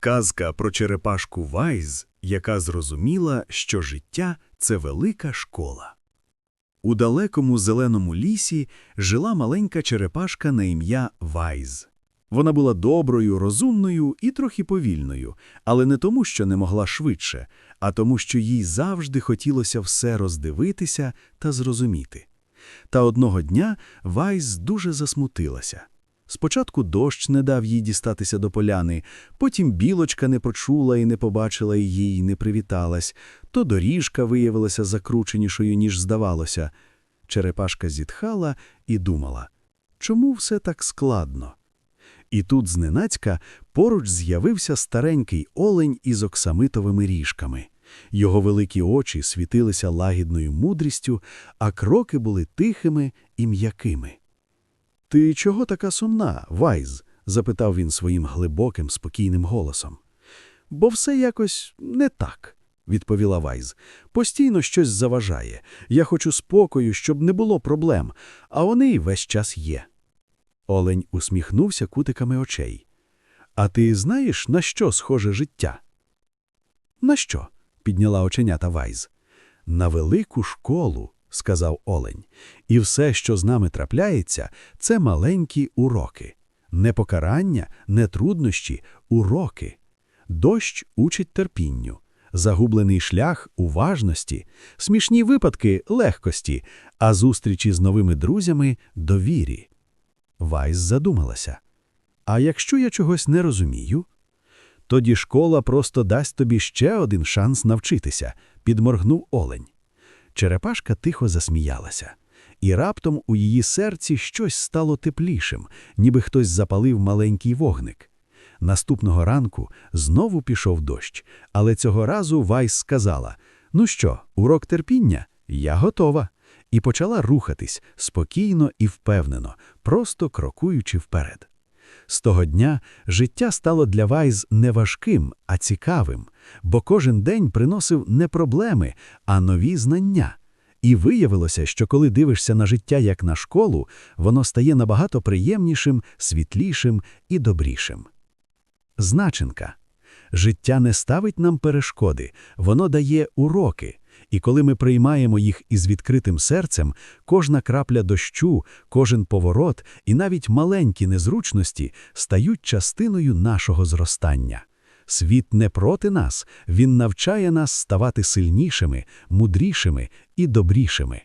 Казка про черепашку Вайз, яка зрозуміла, що життя це велика школа. У далекому зеленому лісі жила маленька черепашка на ім'я Вайз. Вона була доброю, розумною і трохи повільною, але не тому, що не могла швидше, а тому, що їй завжди хотілося все роздивитися та зрозуміти. Та одного дня Вайз дуже засмутилася. Спочатку дощ не дав їй дістатися до поляни, потім білочка не почула і не побачила її, і не привіталась, то доріжка виявилася закрученішою, ніж здавалося. Черепашка зітхала і думала, чому все так складно? І тут зненацька поруч з'явився старенький олень із оксамитовими ріжками. Його великі очі світилися лагідною мудрістю, а кроки були тихими і м'якими. Ти чого така сумна, Вайз? запитав він своїм глибоким, спокійним голосом. Бо все якось не так, відповіла Вайз. Постійно щось заважає. Я хочу спокою, щоб не було проблем, а вони й весь час є. Олень усміхнувся кутиками очей. А ти знаєш, на що схоже життя? На що? підняла оченята Вайз. На велику школу, сказав Олень. І все, що з нами трапляється, це маленькі уроки. Не покарання, не труднощі, уроки. Дощ учить терпінню, загублений шлях уважності, смішні випадки легкості, а зустрічі з новими друзями довірі. Вайс задумалася. А якщо я чогось не розумію? Тоді школа просто дасть тобі ще один шанс навчитися, підморгнув олень. Черепашка тихо засміялася, і раптом у її серці щось стало теплішим, ніби хтось запалив маленький вогник. Наступного ранку знову пішов дощ, але цього разу Вайс сказала: Ну що, урок терпіння? Я готова. І почала рухатись спокійно і впевнено, просто крокуючи вперед. З того дня життя стало для Вайз не важким, а цікавим, бо кожен день приносив не проблеми, а нові знання. І виявилося, що коли дивишся на життя як на школу, воно стає набагато приємнішим, світлішим і добрішим. Значенка. Життя не ставить нам перешкоди, воно дає уроки. І коли ми приймаємо їх із відкритим серцем, кожна крапля дощу, кожен поворот і навіть маленькі незручності стають частиною нашого зростання. Світ не проти нас, він навчає нас ставати сильнішими, мудрішими і добрішими.